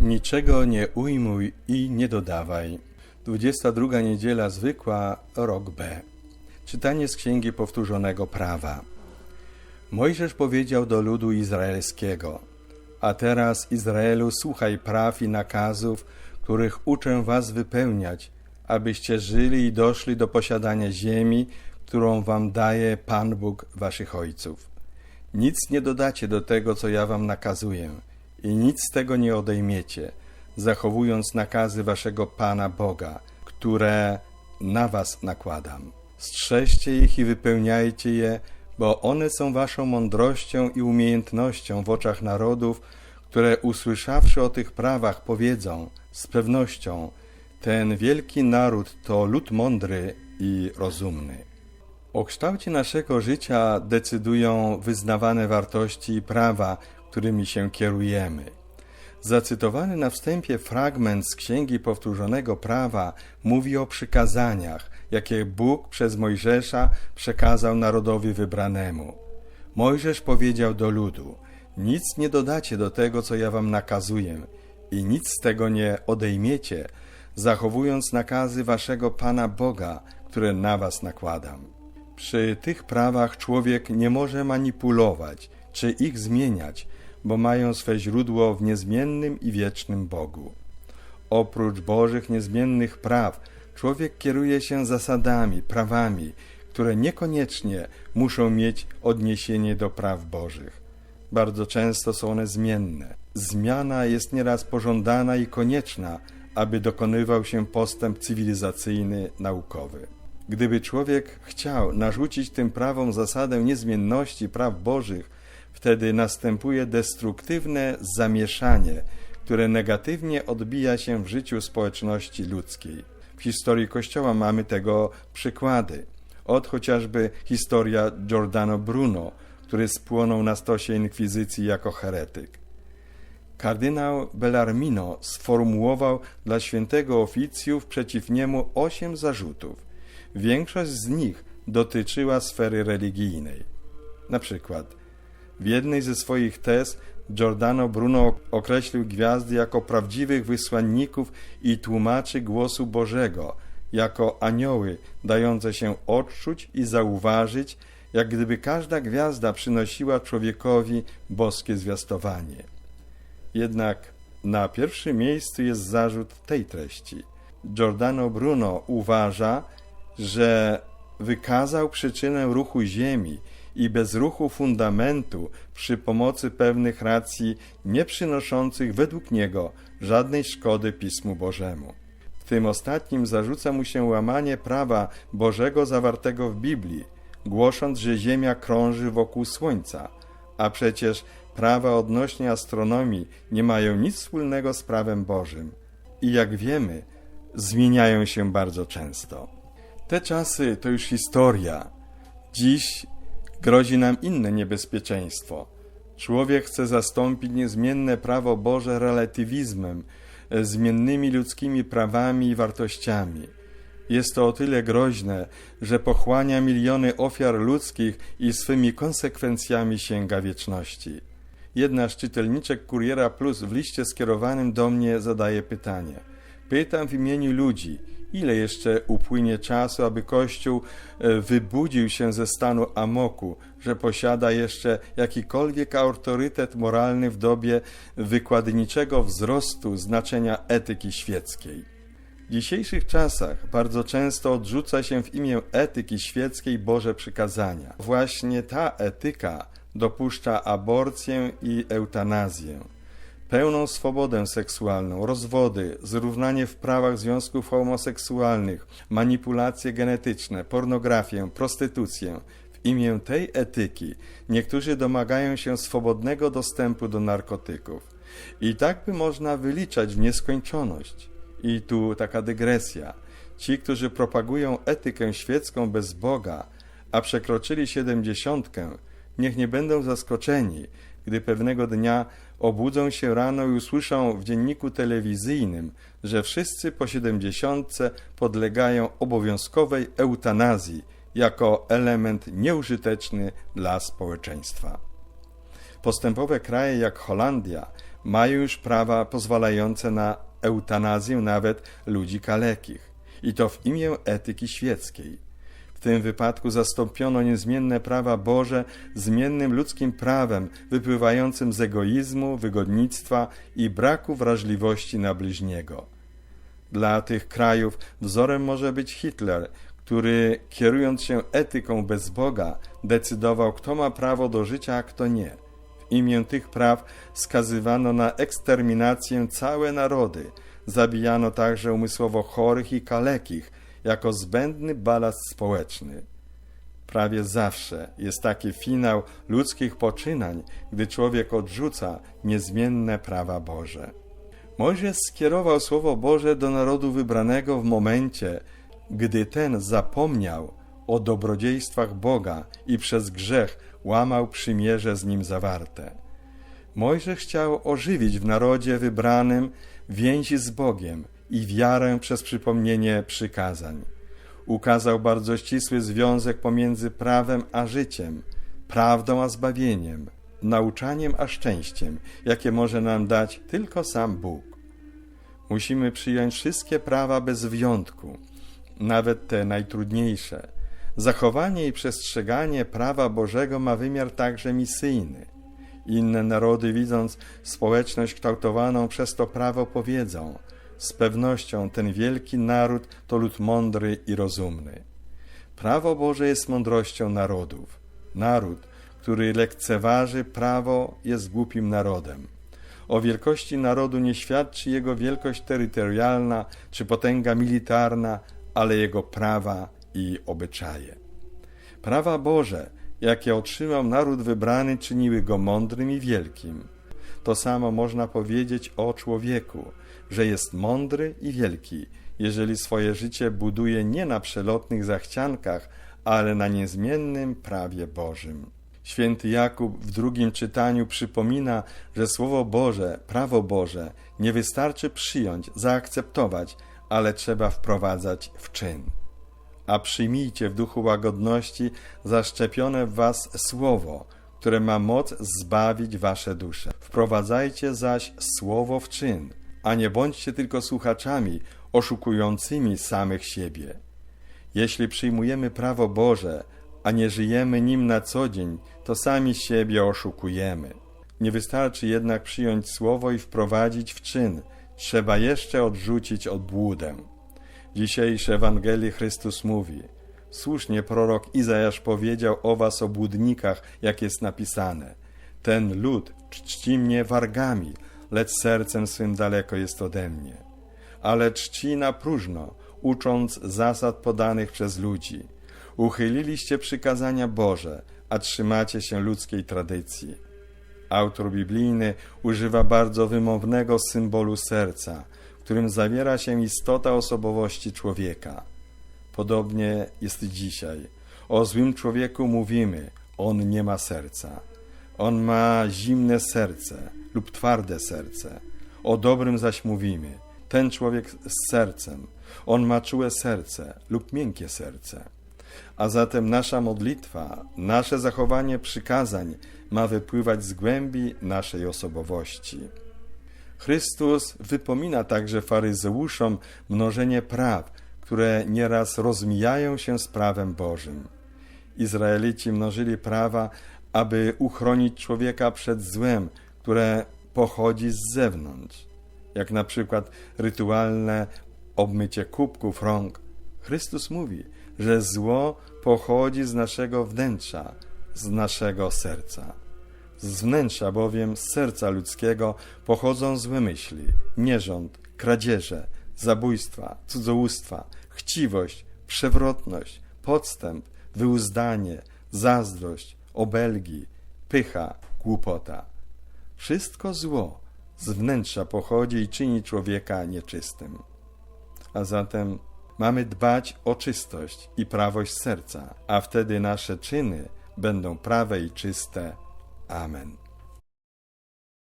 Niczego nie ujmuj i nie dodawaj. 22 niedziela zwykła, rok B. Czytanie z Księgi Powtórzonego Prawa. Mojżesz powiedział do ludu izraelskiego: A teraz, Izraelu, słuchaj praw i nakazów, których uczę was wypełniać, abyście żyli i doszli do posiadania ziemi, którą wam daje Pan Bóg waszych ojców. Nic nie dodacie do tego, co ja wam nakazuję, i nic z tego nie odejmiecie, zachowując nakazy waszego Pana Boga, które na was nakładam. Strzeżcie ich i wypełniajcie je, bo one są waszą mądrością i umiejętnością w oczach narodów, które usłyszawszy o tych prawach powiedzą z pewnością, ten wielki naród to lud mądry i rozumny. O kształcie naszego życia decydują wyznawane wartości i prawa, którymi się kierujemy. Zacytowany na wstępie fragment z Księgi Powtórzonego Prawa mówi o przykazaniach, jakie Bóg przez Mojżesza przekazał narodowi wybranemu. Mojżesz powiedział do ludu: Nic nie dodacie do tego, co ja wam nakazuję, i nic z tego nie odejmiecie, zachowując nakazy waszego Pana Boga, które na was nakładam. Przy tych prawach człowiek nie może manipulować czy ich zmieniać, bo mają swe źródło w niezmiennym i wiecznym Bogu. Oprócz Bożych niezmiennych praw, człowiek kieruje się zasadami, prawami, które niekoniecznie muszą mieć odniesienie do praw Bożych. Bardzo często są one zmienne. Zmiana jest nieraz pożądana i konieczna, aby dokonywał się postęp cywilizacyjny, naukowy. Gdyby człowiek chciał narzucić tym prawom zasadę niezmienności praw Bożych, wtedy następuje destruktywne zamieszanie, które negatywnie odbija się w życiu społeczności ludzkiej. W historii Kościoła mamy tego przykłady. Od chociażby historia Giordano Bruno, który spłonął na stosie inkwizycji jako heretyk. Kardynał Bellarmino sformułował dla świętego oficjów przeciw niemu osiem zarzutów. Większość z nich dotyczyła sfery religijnej. Na przykład w jednej ze swoich tez Giordano Bruno określił gwiazdy jako prawdziwych wysłanników i tłumaczy głosu Bożego, jako anioły dające się odczuć i zauważyć, jak gdyby każda gwiazda przynosiła człowiekowi boskie zwiastowanie. Jednak na pierwszym miejscu jest zarzut tej treści. Giordano Bruno uważa, że wykazał przyczynę ruchu Ziemi i bez ruchu fundamentu przy pomocy pewnych racji nie przynoszących według niego żadnej szkody Pismu Bożemu. W tym ostatnim zarzuca mu się łamanie prawa Bożego zawartego w Biblii, głosząc, że Ziemia krąży wokół Słońca, a przecież prawa odnośnie astronomii nie mają nic wspólnego z prawem Bożym i jak wiemy, zmieniają się bardzo często. Te czasy to już historia. Dziś grozi nam inne niebezpieczeństwo. Człowiek chce zastąpić niezmienne prawo Boże relatywizmem, e, zmiennymi ludzkimi prawami i wartościami. Jest to o tyle groźne, że pochłania miliony ofiar ludzkich i swymi konsekwencjami sięga wieczności. Jedna z czytelniczek Kuriera Plus w liście skierowanym do mnie zadaje pytanie. Pytam w imieniu ludzi, ile jeszcze upłynie czasu, aby Kościół e, wybudził się ze stanu amoku, że posiada jeszcze jakikolwiek autorytet moralny w dobie wykładniczego wzrostu znaczenia etyki świeckiej. W dzisiejszych czasach bardzo często odrzuca się w imię etyki świeckiej Boże przykazania. Właśnie ta etyka dopuszcza aborcję i eutanazję pełną swobodę seksualną, rozwody, zrównanie w prawach związków homoseksualnych, manipulacje genetyczne, pornografię, prostytucję. W imię tej etyki niektórzy domagają się swobodnego dostępu do narkotyków. I tak by można wyliczać w nieskończoność. I tu taka dygresja. Ci, którzy propagują etykę świecką bez Boga, a przekroczyli siedemdziesiątkę, niech nie będą zaskoczeni, gdy pewnego dnia obudzą się rano i usłyszą w dzienniku telewizyjnym, że wszyscy po siedemdziesiątce podlegają obowiązkowej eutanazji jako element nieużyteczny dla społeczeństwa. Postępowe kraje jak Holandia mają już prawa pozwalające na eutanazję nawet ludzi kalekich i to w imię etyki świeckiej. W tym wypadku zastąpiono niezmienne prawa Boże zmiennym ludzkim prawem wypływającym z egoizmu, wygodnictwa i braku wrażliwości na bliźniego. Dla tych krajów wzorem może być Hitler, który kierując się etyką bez Boga decydował kto ma prawo do życia, a kto nie. W imię tych praw skazywano na eksterminację całe narody, zabijano także umysłowo chorych i kalekich jako zbędny balast społeczny. Prawie zawsze jest taki finał ludzkich poczynań, gdy człowiek odrzuca niezmienne prawa Boże. Mojżesz skierował Słowo Boże do narodu wybranego w momencie, gdy ten zapomniał o dobrodziejstwach Boga i przez grzech łamał przymierze z nim zawarte. Mojżesz chciał ożywić w narodzie wybranym więzi z Bogiem i wiarę przez przypomnienie przykazań. Ukazał bardzo ścisły związek pomiędzy prawem a życiem, prawdą a zbawieniem, nauczaniem a szczęściem, jakie może nam dać tylko sam Bóg. Musimy przyjąć wszystkie prawa bez wyjątku, nawet te najtrudniejsze. Zachowanie i przestrzeganie prawa Bożego ma wymiar także misyjny. Inne narody, widząc społeczność kształtowaną przez to prawo, powiedzą: Z pewnością ten wielki naród to lud mądry i rozumny. Prawo Boże jest mądrością narodów. Naród, który lekceważy prawo, jest głupim narodem. O wielkości narodu nie świadczy jego wielkość terytorialna czy potęga militarna, ale jego prawa i obyczaje. Prawa Boże, jakie otrzymał naród wybrany, czyniły go mądrym i wielkim. To samo można powiedzieć o człowieku, że jest mądry i wielki, jeżeli swoje życie buduje nie na przelotnych zachciankach, ale na niezmiennym prawie Bożym. Święty Jakub w drugim czytaniu przypomina, że Słowo Boże, prawo Boże nie wystarczy przyjąć, zaakceptować, ale trzeba wprowadzać w czyn. A przyjmijcie w duchu łagodności zaszczepione w was Słowo, które ma moc zbawić wasze dusze. Wprowadzajcie zaś Słowo w czyn, a nie bądźcie tylko słuchaczami oszukującymi samych siebie. Jeśli przyjmujemy prawo Boże, a nie żyjemy nim na co dzień, to sami siebie oszukujemy. Nie wystarczy jednak przyjąć słowo i wprowadzić w czyn, trzeba jeszcze odrzucić obłudę. W dzisiejszej Ewangelii Chrystus mówi, słusznie prorok Izajasz powiedział o was obłudnikach, jak jest napisane, ten lud czci mnie wargami, lecz sercem swym daleko jest ode mnie. Ale czci na próżno, ucząc zasad podanych przez ludzi. Uchyliliście przykazania Boże, a trzymacie się ludzkiej tradycji. Autor biblijny używa bardzo wymownego symbolu serca, w którym zawiera się istota osobowości człowieka. Podobnie jest dzisiaj. O złym człowieku mówimy, on nie ma serca. On ma zimne serce lub twarde serce. O dobrym zaś mówimy, ten człowiek z sercem, on ma czułe serce lub miękkie serce. A zatem nasza modlitwa, nasze zachowanie przykazań ma wypływać z głębi naszej osobowości. Chrystus wypomina także faryzeuszom mnożenie praw, które nieraz rozmijają się z prawem Bożym. Izraelici mnożyli prawa, aby uchronić człowieka przed złem, które pochodzi z zewnątrz, jak na przykład rytualne obmycie kubków rąk. Chrystus mówi, że zło pochodzi z naszego wnętrza, z naszego serca. Z wnętrza bowiem, z serca ludzkiego pochodzą złe myśli, nierząd, kradzieże, zabójstwa, cudzołóstwa, chciwość, przewrotność, podstęp, wyuzdanie, zazdrość, obelgi, pycha, głupota. Wszystko zło z wnętrza pochodzi i czyni człowieka nieczystym. A zatem mamy dbać o czystość i prawość serca, a wtedy nasze czyny będą prawe i czyste. Amen.